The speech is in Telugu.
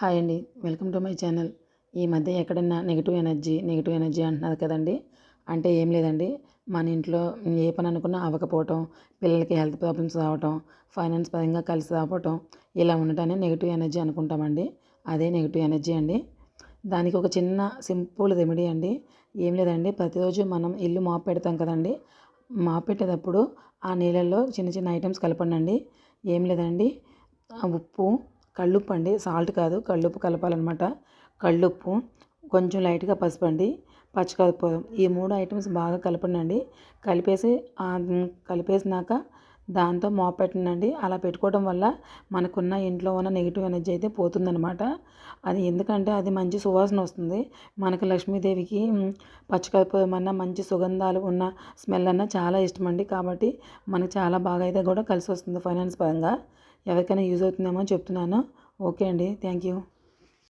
హాయ్ అండి. Welcome to my channel. ఈ మధ్య ఎక్కడన్నా నెగిటివ్ ఎనర్జీ నెగిటివ్ ఎనర్జీ అంటున్నారు కదండి. అంటే ఏం లేదండి. మన ఇంట్లో ఏ పని అనుకున్నా అవ్వకపోవటం పిల్లలకి హెల్త్ ప్రాబ్లమ్స్ రావటం ఫైనాన్స్ పరంగా కలిసి రావటం ఇలా ఉండటాన్ని నెగిటివ్ ఎనర్జీ అనుకుంటామండి. అదే నెగిటివ్ ఎనర్జీ అండి. దానికి ఒక చిన్న సింపుల్ రెమెడీ అండి. ఏం లేదండి. ప్రతిరోజు మనం ఇల్లు మాప్ పెడతాం కదండి. మాప్ పెట్టేటప్పుడు ఆ నీళ్ళల్లో చిన్న చిన్న ఐటమ్స్ కలపండి ఏం లేదండి. ఉప్పు కళ్ళుప్పు అండి. సాల్ట్ కాదు కళ్ళుప్పు కలపాలన్నమాట. కళ్ళుప్పు కొంచెం లైట్గా పసుపు అండి. పచ్చికర్పూరం ఈ మూడు ఐటమ్స్ బాగా కలపండి కలిపేసి కలిపేసినాక దాంతో మోప్ అలా పెట్టుకోవడం వల్ల మనకున్న ఇంట్లో ఉన్న నెగిటివ్ ఎనర్జీ అయితే పోతుందనమాట అది ఎందుకంటే అది మంచి సువాసన వస్తుంది. మనకు లక్ష్మీదేవికి పచ్చికర్పూరం మంచి సుగంధాలు ఉన్న స్మెల్ అన్న చాలా ఇష్టం అండి కాబట్టి మనకు చాలా బాగా అయితే కూడా కలిసి వస్తుంది ఫైనాన్స్ పరంగా. ఎవరికైనా యూజ్ అవుతుందేమో చెప్తున్నాను. ఓకే అండి. Thank you.